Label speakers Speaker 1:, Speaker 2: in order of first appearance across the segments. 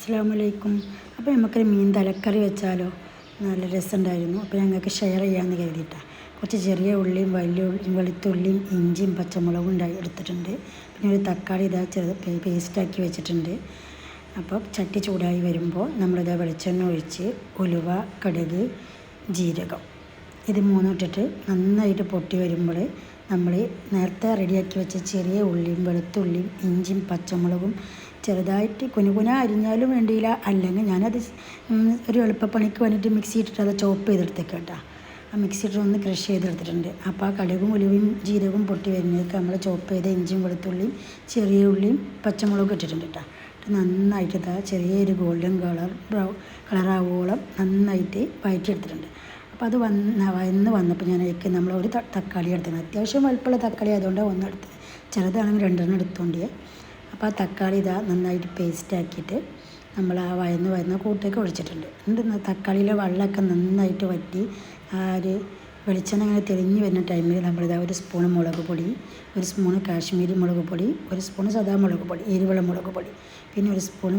Speaker 1: അസ്സാമലൈക്കും അപ്പോൾ നമുക്കൊരു മീൻ തലക്കറി വെച്ചാലോ? നല്ല രസമുണ്ടായിരുന്നു. അപ്പോൾ ഞങ്ങൾക്ക് ഷെയർ ചെയ്യാമെന്ന് കരുതിയിട്ടാണ് കുറച്ച് ചെറിയ ഉള്ളിയും വലിയ ഉള്ളിയും വെളുത്തുള്ളിയും ഇഞ്ചിയും പച്ചമുളകും ഉണ്ടായി എടുത്തിട്ടുണ്ട്. പിന്നെ ഒരു തക്കാളി ഇതാ ചെറുത് പേസ്റ്റാക്കി വെച്ചിട്ടുണ്ട്. അപ്പോൾ ചട്ടി ചൂടായി വരുമ്പോൾ നമ്മളിതാ വെളിച്ചെണ്ണ ഒഴിച്ച് ഉലുവ കടുക് ജീരകം ഇത് മൂന്നും ഇട്ടിട്ട് നന്നായിട്ട് പൊട്ടി വരുമ്പോൾ നമ്മൾ നേരത്തെ റെഡിയാക്കി വെച്ച ചെറിയ ഉള്ളിയും വെളുത്തുള്ളിയും ഇഞ്ചിയും പച്ചമുളകും ചെറുതായിട്ട് കുനുകുന അരിഞ്ഞാലും വേണ്ടിയില്ല. അല്ലെങ്കിൽ ഞാനത് ഒരു എളുപ്പപ്പണിക്ക് വേണ്ടിയിട്ട് മിക്സി ഇട്ടിട്ട് അത് ചോപ്പ് ചെയ്തെടുത്തേക്കാം കേട്ടോ. ആ മിക്സി ഇട്ടിട്ട് ഒന്ന് ക്രഷ് ചെയ്തെടുത്തിട്ടുണ്ട്. അപ്പോൾ ആ കടുകും ഉലുവയും ജീരകവും പൊട്ടി വരുന്നതൊക്കെ നമ്മൾ ചോപ്പ് ചെയ്ത ഇഞ്ചിയും വെളുത്തുള്ളിയും ചെറിയ ഉള്ളിയും പച്ചമുളകും ഇട്ടിട്ടുണ്ട് കേട്ടോ. നന്നായിട്ട് ഇതാ ചെറിയൊരു ഗോൾഡൻ കളർ ബ്രൗൺ കളറാവോളം നന്നായിട്ട് വയറ്റിയെടുത്തിട്ടുണ്ട്. അപ്പോൾ അത് വന്ന് വന്ന് വന്നപ്പോൾ ഞാൻ അതിലേക്ക് നമ്മൾ ഒരു തക്കാളി എടുത്തത് അത്യാവശ്യം വലുപ്പമുള്ള തക്കാളി ആയതുകൊണ്ട് ഒന്നെടുത്തത്. ചെറുതാണെങ്കിൽ രണ്ടെണ്ണം എടുത്തോണ്ടിയേ. അപ്പോൾ ആ തക്കാളി ഇതാ നന്നായിട്ട് പേസ്റ്റ് ആക്കിയിട്ട് നമ്മൾ ആ വയന്ന് വരുന്ന കൂട്ടേക്ക് ഒഴിച്ചിട്ടുണ്ട്. എന്നിട്ട് തക്കാളിയിലെ വെള്ളമൊക്കെ നന്നായിട്ട് വറ്റി ആ ഒരു വെളിച്ചെണ്ണ അങ്ങനെ തെളിഞ്ഞ് വരുന്ന ടൈമിൽ നമ്മളിതാ ഒരു സ്പൂൺ മുളക് പൊടി ഒരു സ്പൂൺ കാശ്മീരി മുളക് പൊടി ഒരു സ്പൂൺ സദാ മുളക് പൊടി എരിവുള്ള മുളക് പൊടി പിന്നെ ഒരു സ്പൂൺ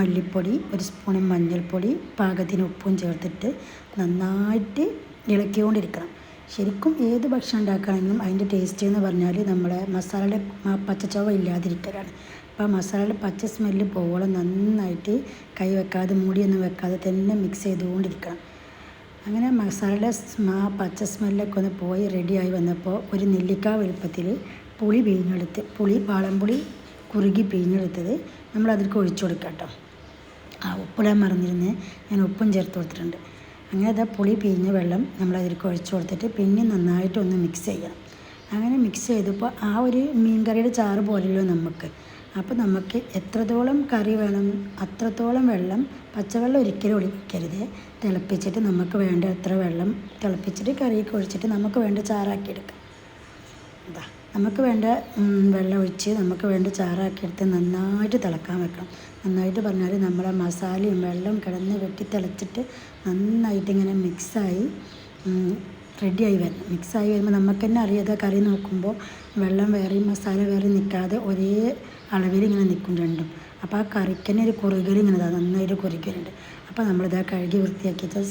Speaker 1: മല്ലിപ്പൊടി ഒരു സ്പൂൺ മഞ്ഞൾപ്പൊടി പാകത്തിന് ഉപ്പും ചേർത്തിട്ട് നന്നായിട്ട് ഇളക്കിക്കൊണ്ടിരിക്കണം. ശരിക്കും ഏത് ഭക്ഷണം ഉണ്ടാക്കുകയാണെങ്കിലും അതിന്റെ ടേസ്റ്റ് എന്ന് പറഞ്ഞാൽ നമ്മളെ മസാലയുടെ പച്ചച്ചവ ഇല്ലാതിരിക്കലാണ്. അപ്പോൾ മസാലയുടെ പച്ച സ്മെല്ല് പോകണം നന്നായിട്ട് കൈ വെക്കാതെ മൂടിയൊന്നും വെക്കാതെ തന്നെ മിക്സ് ചെയ്തുകൊണ്ടിരിക്കണം. അങ്ങനെ മസാലയുടെ ആ പച്ച സ്മെല്ലൊക്കെ ഒന്ന് പോയി റെഡിയായി വന്നപ്പോൾ ഒരു നെല്ലിക്ക വലുപ്പത്തിൽ പുളി പിഴിഞ്ഞെടുത്ത് പുളി വാളംപുളി കുറുകി പിഴിഞ്ഞെടുത്തത് നമ്മൾ അതിലേക്ക് ഒഴിച്ചു കൊടുക്കാം കേട്ടോ. ആ ഉപ്പിടാൻ മറന്നിരുന്ന് ഞാൻ ഉപ്പും ചേർത്ത് കൊടുത്തിട്ടുണ്ട്. അങ്ങനെ അത് പുളി പിഴിഞ്ഞ വെള്ളം നമ്മൾ അതിലേക്ക് ഒഴിച്ചു കൊടുത്തിട്ട് പിന്നെ നന്നായിട്ട് ഒന്ന് മിക്സ് ചെയ്യണം. അങ്ങനെ മിക്സ് ചെയ്തപ്പോൾ ആ ഒരു മീൻ കറിയുടെ ചാറ് പോലല്ലോ നമുക്ക്. അപ്പോൾ നമുക്ക് എത്രത്തോളം കറി വേണം അത്രത്തോളം വെള്ളം പച്ചവെള്ളം ഒരിക്കലും ഒഴിക്കരുത്. തിളപ്പിച്ചിട്ട് നമുക്ക് വേണ്ട എത്ര വെള്ളം തിളപ്പിച്ചിട്ട് കറിയൊക്കെ ഒഴിച്ചിട്ട് നമുക്ക് വേണ്ട ചാറാക്കി എടുക്കാം. അതാ നമുക്ക് വേണ്ട വെള്ളം ഒഴിച്ച് നമുക്ക് വേണ്ട ചാറാക്കിയെടുത്ത് നന്നായിട്ട് തിളക്കാൻ വെക്കണം. നന്നായിട്ട് പറഞ്ഞാൽ നമ്മളെ മസാലയും വെള്ളം കിടന്ന് വെട്ടി തിളച്ചിട്ട് നന്നായിട്ട് ഇങ്ങനെ മിക്സായി റെഡിയായി വരണം. മിക്സായി വരുമ്പോൾ നമുക്ക് തന്നെ അറിയാതെ കറി നോക്കുമ്പോൾ വെള്ളം വേറെയും മസാല വേറെ നിൽക്കാതെ ഒരേ അളവിൽ ഇങ്ങനെ നിൽക്കും രണ്ടും. അപ്പോൾ ആ കറിക്കന്നെ ഒരു കുറുകൽ ഇങ്ങനെ നന്നായിട്ട് കുറുകലുണ്ട്. അപ്പോൾ നമ്മളിതാ കഴുകി വൃത്തിയാക്കിയിട്ട്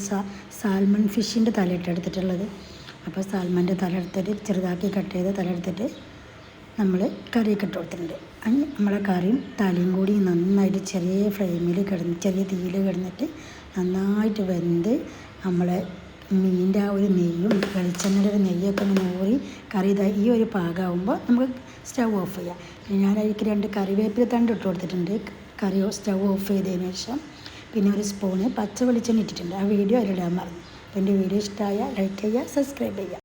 Speaker 1: സാൽമൺ ഫിഷിന്റെ തലയിട്ട് എടുത്തിട്ടുള്ളത്. അപ്പോൾ സാൽമന്റെ തല എടുത്തിട്ട് ചെറുതാക്കി കട്ട് ചെയ്ത് തല എടുത്തിട്ട് നമ്മൾ കറിയൊക്കെ ഇട്ട് കൊടുത്തിട്ടുണ്ട്. അതിന് നമ്മളെ കറിയും തലയും കൂടി നന്നായിട്ട് ചെറിയ ഫ്ലെയിമിൽ കിടന്ന് ചെറിയ തീയിൽ കിടന്നിട്ട് നന്നായിട്ട് വെന്ത് നമ്മളെ മീനിന്റെ ആ ഒരു നെയ്യും വെളിച്ചെണ്ണയുടെ ഒരു നെയ്യൊക്കെ ഇങ്ങനെ ഊറി കറി ഇതാ ഈ ഒരു പാകമാകുമ്പോൾ നമുക്ക് സ്റ്റൗ ഓഫ് ചെയ്യാം. പിന്നെ ഞാൻ അതിലേക്ക് രണ്ട് കറിവേപ്പില തണ്ട് ഇട്ട് കൊടുത്തിട്ടുണ്ട്. കറി സ്റ്റൗ ഓഫ് ചെയ്തതിന് ശേഷം പിന്നെ ഒരു സ്പൂണ് പച്ച വെളിച്ചെണ്ണ ഇട്ടിട്ടുണ്ട്. ആ വീഡിയോ അതിലിടാൻ മറന്നു. എന്റെ വീഡിയോ ഇഷ്ടമായ ലൈക്ക് ചെയ്യുക സബ്സ്ക്രൈബ് ചെയ്യുക.